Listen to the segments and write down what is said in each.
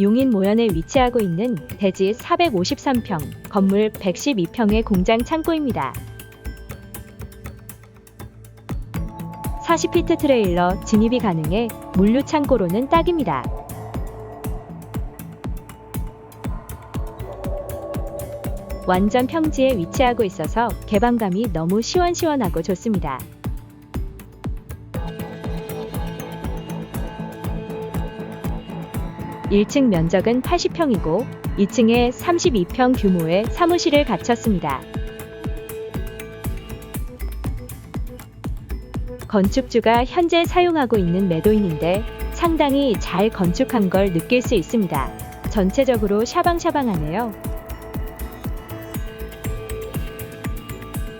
용인 모현에 위치하고 있는 대지 453평, 건물 112평의 공장 창고입니다. 40피트 트레일러 진입이 가능해 물류 창고로는 딱입니다. 완전 평지에 위치하고 있어서 개방감이 너무 시원시원하고 좋습니다. 1층 면적은 80평이고 2층에 32평 규모의 사무실을 갖췄습니다. 건축주가 현재 사용하고 있는 매도인인데 상당히 잘 건축한 걸 느낄 수 있습니다. 전체적으로 샤방샤방하네요.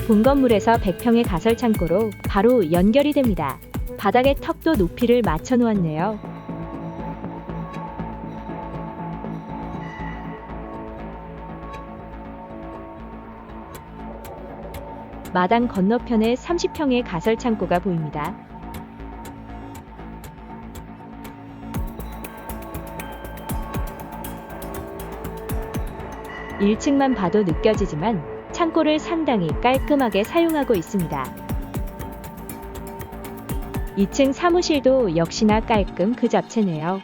본 건물에서 100평의 가설 창고로 바로 연결이 됩니다. 바닥에 턱도 높이를 맞춰 놓았네요. 마당 건너편에 30평의 가설 창고가 보입니다. (1층만) 봐도 느껴지지만 창고를 상당히 깔끔하게 사용하고 있습니다. 2층 사무실도 역시나 깔끔 그 잡채네요.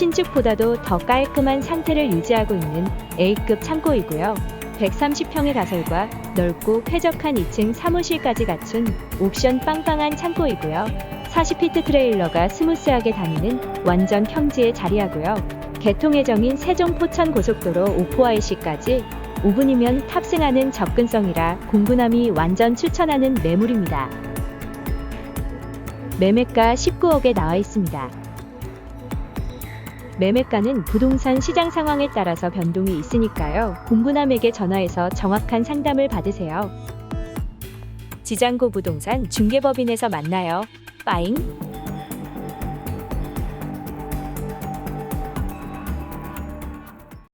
신축보다도 더 깔끔한 상태를 유지하고 있는 A급 창고이고요. 130평의 가설과 넓고 쾌적한 2층 사무실까지 갖춘 옵션 빵빵한 창고이고요. 40피트 트레일러가 스무스하게 다니는 완전 평지에 자리하고요. 개통 예정인 세종 포천 고속도로 오포IC까지 5분이면 탑승하는 접근성이라 공구남이 완전 추천하는 매물입니다. 매매가 19억에 나와 있습니다. 매매가는 부동산 시장 상황에 따라서 변동이 있으니까요. 공구남에게 전화해서 정확한 상담을 받으세요. 지장고 부동산 중개법인에서 만나요. 빠잉!